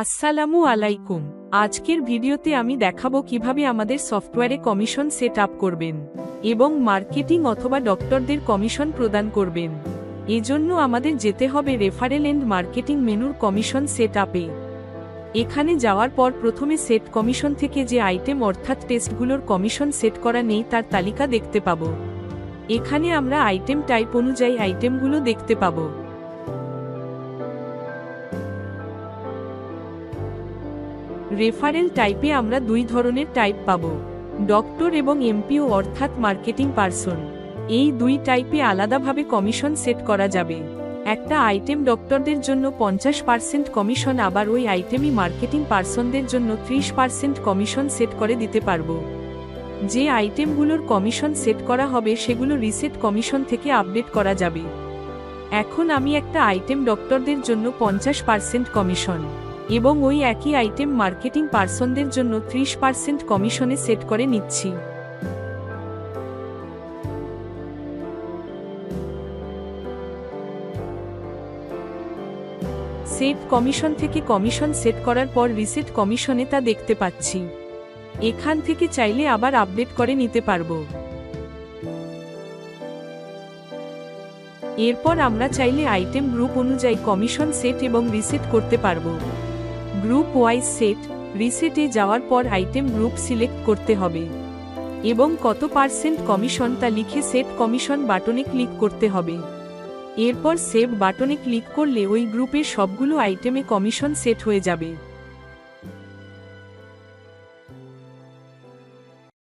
আসসালামু আলাইকুম। আজকের ভিডিওতে আমি দেখাবো কীভাবে আমাদের সফটওয়্যারে কমিশন সেট আপ করবেন এবং মার্কেটিং অথবা ডক্টরদের কমিশন প্রদান করবেন। এজন্য আমাদের যেতে হবে রেফারেল এন্ড মার্কেটিং মেনুর কমিশন সেট আপে এখানে যাওয়ার পর প্রথমে সেট কমিশন থেকে যে আইটেম অর্থাৎ টেস্টগুলোর কমিশন সেট করা নেই তার তালিকা দেখতে পাবো। এখানে আমরা আইটেম টাইপ অনুযায়ী আইটেমগুলো দেখতে পাবো। রেফারেল টাইপে আমরা দুই ধরনের টাইপ পাব। ডক্টর এবং এমপিও অর্থাৎ মার্কেটিং পারসন। এই দুই টাইপে আলাদাভাবে কমিশন সেট করা যাবে। একটা আইটেম ডক্টরদের জন্য পঞ্চাশ পার্সেন্ট কমিশন, আবার ওই আইটেমই মার্কেটিং পার্সনদের জন্য ত্রিশ পার্সেন্ট কমিশন সেট করে দিতে পারব। যে আইটেমগুলোর কমিশন সেট করা হবে, সেগুলো রিসেট কমিশন থেকে আপডেট করা যাবে। এখন আমি একটা আইটেম ডক্টরদের জন্য পঞ্চাশ পার্সেন্ট কমিশন। এবং ওই একই আইটেম মার্কেটিং পার্সনদের জন্য ত্রিশ পার্সেন্ট কমিশনে সেট করে নিচ্ছি। সেট কমিশন থেকে কমিশন সেট করার পর রিসেট কমিশনে তা দেখতে পাচ্ছি। এখান থেকে চাইলে আবার আপডেট করে নিতে পারব। এরপর আমরা চাইলে আইটেম গ্রুপ অনুযায়ী কমিশন সেট এবং রিসেট করতে পারব। গ্রুপ ওয়াইজ সেট, রিসেটে যাওয়ার পর আইটেম গ্রুপ সিলেক্ট করতে হবে। এবং কত পার্সেন্ট কমিশন তা লিখে সেট কমিশন বাটনে ক্লিক করতে হবে। এরপর সেভ বাটনে ক্লিক করলে ওই গ্রুপের সবগুলো আইটেমে কমিশন সেট হয়ে যাবে।